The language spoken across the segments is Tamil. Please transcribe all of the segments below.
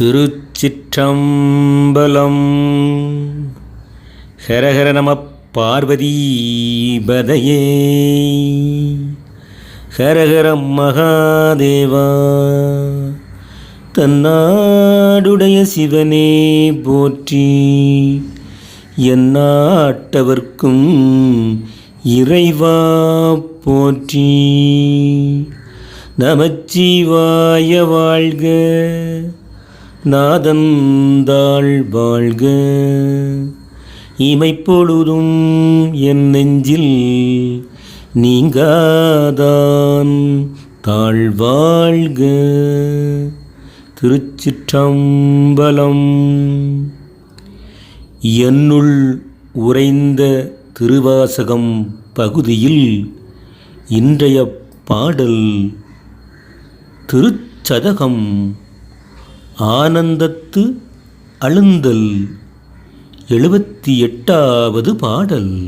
திருச்சிற்றம்பலம். ஹரஹர நம பார்வதீபதையே. ஹரஹரம் மகாதேவா. தன்னாடுடைய சிவனே போற்றி என்னாட்டவர்க்கும் இறைவா போற்றி. நமச்சிவாய வாழ்க. நாதந்தாள் வாழ்க. இமைப்பொழுதும் என் நெஞ்சில் நீங்காதான் தாழ்வாழ்க திருச்சிற்றம்பலம். என்னுள் உறைந்த திருவாசகம் பகுதியில் இன்றைய பாடல் திருச்சதகம். ஆனந்தத்து அழுந்தல். எழுபத்தி எட்டாவது பாடல்.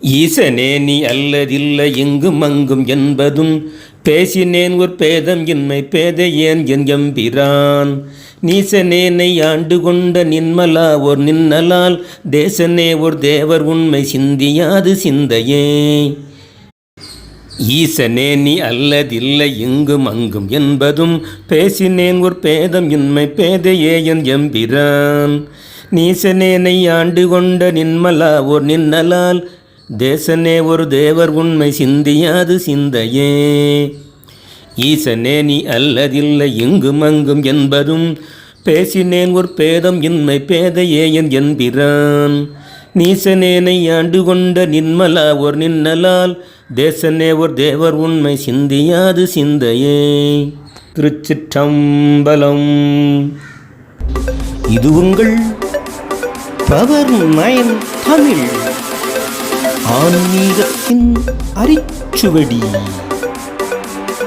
ஈசனே நீ அல்லதில்லை எங்கும் அங்கும் என்பதும் பேசினேன் ஒரு பேதம் இன்மை பேதையேன் என் எம்பிரான்? நீசனேனை ஆண்டு கொண்ட நின்மலா ஓர் நின்னலால் தேசனே ஒரு தேவர் உண்மை சிந்தியாது சிந்தையே. ஈசனே நீ அல்லதில்லை எங்கும் அங்கும் என்பதும் பேசினேன் ஒரு பேதம் இன்மை பேதையே என் எம்பிரான். நீசனேனை ஆண்டு கொண்ட நின்மலா ஒரு நின்னலால் தேசனே ஒரு தேவர் உண்மை சிந்தியாது சிந்தையே. ஈசனே நீ அல்லதில்லை எங்கும் அங்கும் என்பதும் பேசினேன் ஒரு பேதம் இன்மை பேதையே என் எம்பிரான். நீசனேனை ஆண்டு கொண்ட நின்மலா ஒரு நின்னலால் தேசனே ஒரு தேவர் உண்மை சிந்தியாது சிந்தையே. திருச்சிற்றம்பலம். இது உங்கள் பவர் நயன் தமிழ். ஆன்மீகத்தின் அரிச்சுவடி.